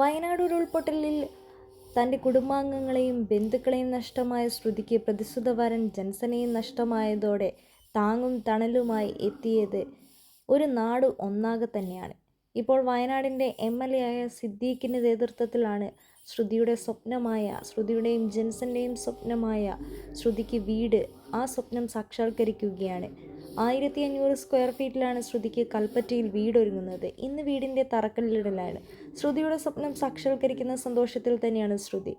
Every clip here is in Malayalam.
വയനാട് ഉരുൾപൊട്ടലിൽ തന്റെ കുടുംബാംഗങ്ങളെയും ബന്ധുക്കളെയും നഷ്ടമായ ശ്രുതിക്ക് പ്രതിസുത വരൻ ജൻസനെയും നഷ്ടമായതോടെ താങ്ങും തണലുമായി എത്തിയത് ഒരു നാട് ഒന്നാകെ തന്നെയാണ്. ഇപ്പോൾ വയനാടിന്റെ എം എൽ എ ആയ സിദ്ദീഖിന്റെ നേതൃത്വത്തിലാണ് ശ്രുതിയുടെ സ്വപ്നമായ ശ്രുതിയുടെയും ജെൻസന്റെയും സ്വപ്നമായ ശ്രുതിക്ക് വീട് ആ സ്വപ്നം സാക്ഷാത്കരിക്കുകയാണ്. ആയിരത്തി അഞ്ഞൂറ് സ്ക്വയർ ഫീറ്റിലാണ് ശ്രുതിക്ക് കൽപ്പറ്റയിൽ വീടൊരുങ്ങുന്നത്. ഇന്ന് വീടിന്റെ തറക്കല്ലിടലാണ്. ശ്രുതിയുടെ സ്വപ്നം സാക്ഷാത്കരിക്കുന്ന സന്തോഷത്തിൽ തന്നെയാണ് ശ്രുതി.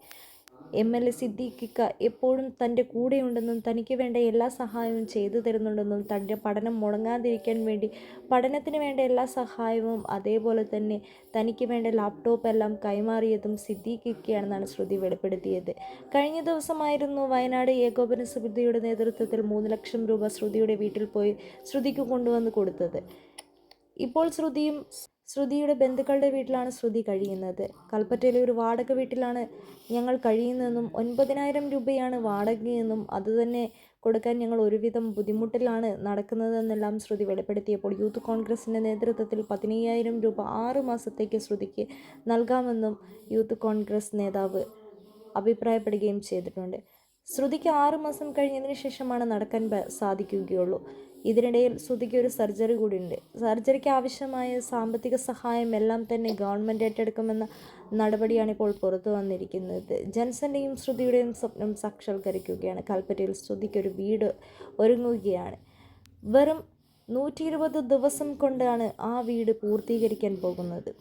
എം എൽ എ സിദ്ദീഖിക്ക എപ്പോഴും തന്റെ കൂടെയുണ്ടെന്നും തനിക്ക് വേണ്ട എല്ലാ സഹായവും ചെയ്തു തരുന്നുണ്ടെന്നും തന്റെ പഠനം മുടങ്ങാതിരിക്കാൻ വേണ്ടി പഠനത്തിന് വേണ്ട എല്ലാ സഹായവും അതേപോലെ തന്നെ തനിക്ക് വേണ്ട ലാപ്ടോപ്പ് എല്ലാം കൈമാറിയതും സിദ്ദീഖിക്കയാണെന്നാണ് ശ്രുതി വെളിപ്പെടുത്തിയത്. കഴിഞ്ഞ ദിവസമായിരുന്നു വയനാട് ഏകോപന സമിതിയുടെ നേതൃത്വത്തിൽ മൂന്ന് ലക്ഷം രൂപ ശ്രുതിയുടെ വീട്ടിൽ പോയി ശ്രുതിക്ക് കൊണ്ടുവന്ന് കൊടുത്തത്. ഇപ്പോൾ ശ്രുതിയും ശ്രുതിയുടെ ബന്ധുക്കളുടെ വീട്ടിലാണ് ശ്രുതി കഴിയുന്നത്. കൽപ്പറ്റയിലെ ഒരു വാടക വീട്ടിലാണ് ഞങ്ങൾ കഴിയുന്നതെന്നും ഒൻപതിനായിരം രൂപയാണ് വാടകയെന്നും അതുതന്നെ കൊടുക്കാൻ ഞങ്ങൾ ഒരുവിധം ബുദ്ധിമുട്ടിലാണ് നടക്കുന്നതെന്നെല്ലാം ശ്രുതി വെളിപ്പെടുത്തിയപ്പോൾ യൂത്ത് കോൺഗ്രസിന്റെ നേതൃത്വത്തിൽ പതിനയ്യായിരം രൂപ ആറ് മാസത്തേക്ക് ശ്രുതിക്ക് നൽകാമെന്നും യൂത്ത് കോൺഗ്രസ് നേതാവ് അഭിപ്രായപ്പെടുകയും ചെയ്തിട്ടുണ്ട്. ശ്രുതിക്ക് ആറു മാസം കഴിഞ്ഞതിന് ശേഷമാണ് നടക്കാൻ സാധിക്കുകയുള്ളൂ. ഇതിനിടയിൽ ശ്രുതിക്ക് ഒരു സർജറി കൂടിയുണ്ട്. സർജറിക്ക് ആവശ്യമായ സാമ്പത്തിക സഹായം എല്ലാം തന്നെ ഗവൺമെന്റ് ഏറ്റെടുക്കുമെന്ന നടപടിയാണ് ഇപ്പോൾ പുറത്തു വന്നിരിക്കുന്നത്. ജെൻസന്റെയും ശ്രുതിയുടെയും സ്വപ്നം സാക്ഷാത്കരിക്കുകയാണ്. കൽപ്പറ്റയിൽ ശ്രുതിക്ക് ഒരു വീട് ഒരുങ്ങുകയാണ്. വെറും നൂറ്റി ഇരുപത് ദിവസം കൊണ്ടാണ് ആ വീട് പൂർത്തീകരിക്കാൻ പോകുന്നത്.